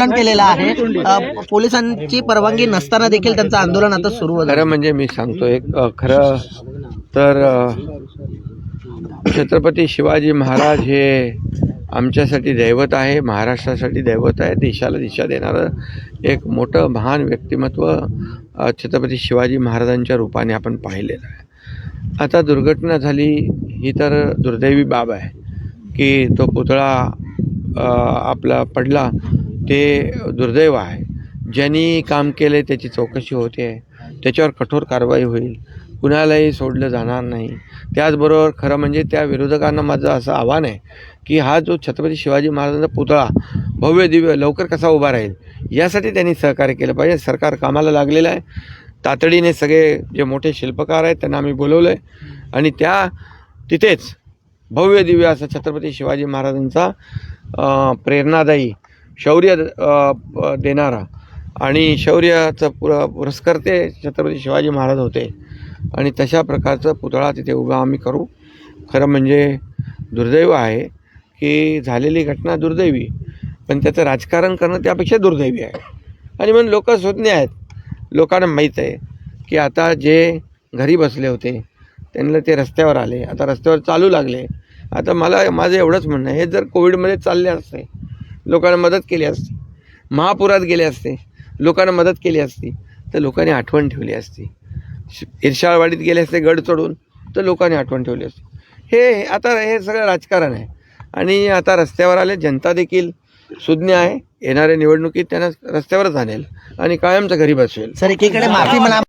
आंदोलन केलेलं आहे. अ, पोलिसांची परवानगी नसताना देखील त्यांचं आंदोलन आता सुरू होतं. खरं म्हणजे मी सांगतो एक अ, खरं तर अ, छत्रपती शिवाजी महाराज हे आमच्यासाठी दैवत आहे महाराष्ट्रासाठी दैवत आहे देशाला दिशा देणारं एक मोठं महान व्यक्तिमत्व अ, छत्रपती शिवाजी महाराजांच्या रूपाने आपण पाहिलेलं आहे. आता दुर्घटना झाली ही तर दुर्दैवी बाब आहे की तो पुतळा अ, आपला पडला ते दुर्दैव आहे. ज्यांनी काम केले त्याची चौकशी होते. त्याच्यावर कठोर कारवाई होईल. कुणालाही सोडलं जाणार नाही. त्याचबरोबर खरं म्हणजे त्या विरोधकांना माझं असं आव्हान आहे की हा जो छत्रपती शिवाजी महाराजांचा पुतळा भव्य दिव्य लवकर कसा उभा राहील यासाठी त्यांनी सहकार्य केलं पाहिजे. सरकार कामाला लागलेलं आहे. तातडीने सगळे जे मोठे शिल्पकार आहेत त्यांना आम्ही बोलवलं आहे आणि त्या तिथेच भव्य दिव्य असा छत्रपती शिवाजी महाराजांचा प्रेरणादायी शौर्य देणारा. आणि शौर्याचा पुर पुरस्कर्ते छत्रपती शिवाजी महाराज होते. आणि तशा प्रकारचं पुतळा तिथे उभा आम्ही करू. खरं म्हणजे दुर्दैव आहे की झालेली घटना दुर्दैवी पण त्याचं राजकारण करणं त्यापेक्षा दुर्दैवी आहे. आणि म्हणून लोक सुज्ञ आहेत. लोकांना माहीत आहे की आता जे घरी बसले होते त्यांना ते रस्त्यावर आले. आता रस्त्यावर चालू लागले. आता मला माझं एवढंच म्हणणं आहे. हे जर कोविडमध्ये चालले असते लोकांना मदत केली असती. महापुरात गेले असते. लोकांना मदत केली असती. तर लोकांनी आठवण ठेवली असती. श- इर्शाळवाडीत गेले असते गड चढून तर लोकांनी आठवण ठेवली असती. हे आता हे सगळं राजकारण आहे. आणि आता रस्त्यावर आले जनता देखील सुज्ञ आहे. येणाऱ्या निवडणुकीत त्यांना रस्त्यावरच आणेल आणि कायमचं घरी बसवेल. सर एकीकडे माफी म्हणा